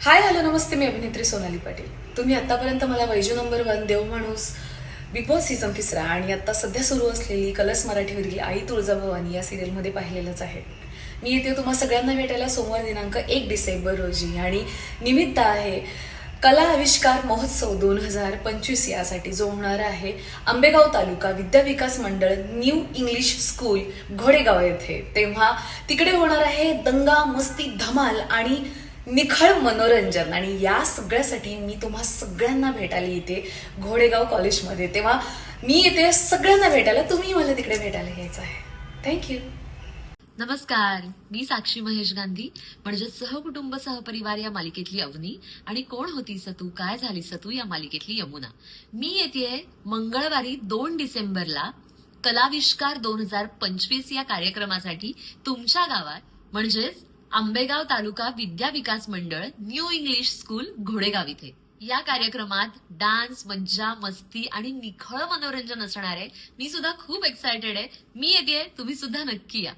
Hi hello नमस्ते मी अभिनेत्री सोनाली पाटील. तुम्ही आतापर्यंत मला वैजू नंबर वन देव माणूस बिग बॉस सीझन तिसरा आणि आता सध्या सुरू असलेली कलर्स मराठीवरील आई तुळजाभवानी या सिरियलमध्ये पाहिलेलंच आहे. मी येते तुम्हा सगळ्यांना भेटायला सोमवार दिनांक एक डिसेंबर रोजी आणि निमित्त आहे कला आविष्कार महोत्सव दोन हजार पंचवीस यासाठी जो होणार आहे आंबेगाव तालुका विद्या विकास मंडळ न्यू इंग्लिश स्कूल घोडेगाव येथे. तेव्हा तिकडे होणार आहे दंगा मस्ती धमाल आणि निखळ मनोरंजन. आणि या सगळ्यासाठी मी तुम्हा सगळ्यांना भेटायला येते घोडेगाव कॉलेजमध्ये. तेव्हा मी येते सगळ्यांना भेटायला. तुम्ही मला तिकडे भेटायला यायचं आहे. थँक्यू नमस्कार. मी साक्षी महेश गांधी म्हणजे सहकुटुंब सहपरिवार या मालिकेतली अवनी. आणि कोण होती सतू काय झाली सतू या मालिकेतली यमुना? मी येते मंगळवारी दोन डिसेंबरला कलाविष्कार दोन हजार पंचवीस या कार्यक्रमासाठी तुमच्या गावात. म्हणजेच आंबेगाव तालुका विद्या विकास मंडळ न्यू इंग्लिश स्कूल घोडेगाव इथे. या कार्यक्रमात डान्स मज्जा मस्ती आणि निखळ मनोरंजन असणार आहे मी सुद्धा खूप एक्सायटेड आहे. मी येते तुम्ही सुद्धा नक्की या.